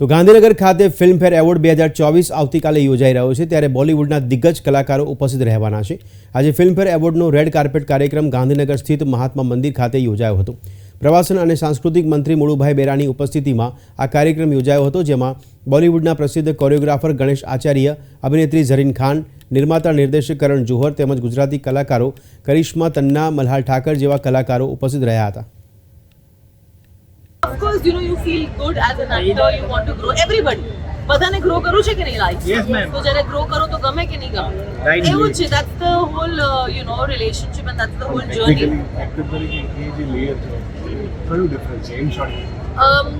તો ગાંધીનગર ખાતે Filmfare award બે હજાર ચોવીસ આવતીકાલે યોજાઈ રહ્યો છે, ત્યારે બોલિવૂડના દિગ્ગજ કલાકારો ઉપસ્થિત રહેવાના છે. આજે ફિલ્મફેર એવોર્ડનો રેડ કાર્પેટ કાર્યક્રમ ગાંધીનગર સ્થિત મહાત્મા મંદિર ખાતે યોજાયો હતો. પ્રવાસન અને સાંસ્કૃતિક મંત્રી મુળુભાઈ બેરાની ઉપસ્થિતિમાં આ કાર્યક્રમ યોજાયો હતો, જેમાં બોલિવૂડના પ્રસિદ્ધ કોરિયોગ્રાફર ગણેશ આચાર્ય, અભિનેત્રી ઝરીન ખાન, નિર્માતા નિર્દેશક કરણ જોહર તેમજ ગુજરાતી કલાકારો કરિશ્મા તન્ના, મલ્હાર ઠાકર જેવા કલાકારો ઉપસ્થિત રહ્યા હતા. Course, you know, you feel good as an actor, you want to grow. Everybody. બધાને ગ્રો કરવું છે કે નહીં? Life Yes, ma'am. તો જ્યારે ગ્રો કરો તો ગમે કે નહીં ગમે? Right. એવું છે. That's the whole you know relationship and that's the whole journey actor તરીકે એ જે લેયર છે કયું ડિફરન્સ છે in short um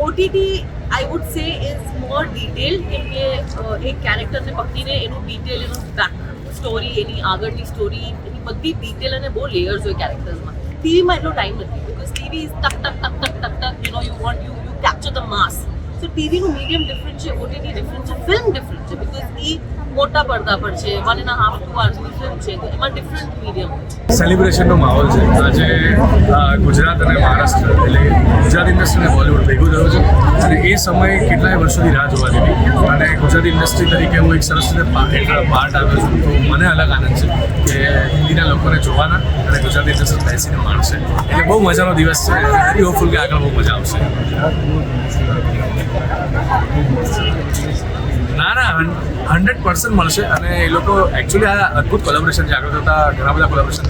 OTT I would say is more detail કેમ કે એક કેરેક્ટરને પકડીને એનું ડિટેલ એનું બેક સ્ટોરી એની આગળની સ્ટોરી એની બધી ડિટેલ અને બહુ લેયર્સ હોય કેરેક્ટર્સમાં ટીવીમાં એટલો ટાઈમ નથી TV tuck, tuck tuck tuck tuck tuck you know you want you you capture the mass so ટીવીનું medium different છે ઓટીટી ડિફરન્ટ છે ફિલ્મ ડિફરન્ટ છે બિકોઝ એ મોટા પડદા પર છે વન એન્ડ હાફ ટુ અવર્સની ફિલ્મ છે તો એમાં ડિફરન્ટ મીડિયમ સેલિબ્રેશનનો માહોલ છે. આજે ગુજરાત અને મહારાષ્ટ્ર એટલે ગુજરાત ઇન્ડસ્ટ્રી અને બોલિવૂડ ભેગું થયું છે. અને એ સમયે કેટલાય વર્ષોથી રાહ જોવા દીધી. અને ગુજરાતી ઇન્ડસ્ટ્રી તરીકે હું એક સરસ રીતે પાર્ટ આવ્યો છું. તો મને અલગ આનંદ છે કે હિન્દીના લોકોને જોવાના અને ગુજરાતી ઇન્ડસ્ટ્રી બેસીને માણશે. એટલે બહુ મજાનો દિવસ છે. વેરી હોપફુલ કે આગળ બહુ મજા આવશે. ના ના હંડ્રેડ પર્સન્ટ મળશે. અને એ લોકો એકચ્યુઅલી આ અદ્ભુત કોલેબોરેશન છે આગળ જતા ઘણા બધા કોલેબોરેશન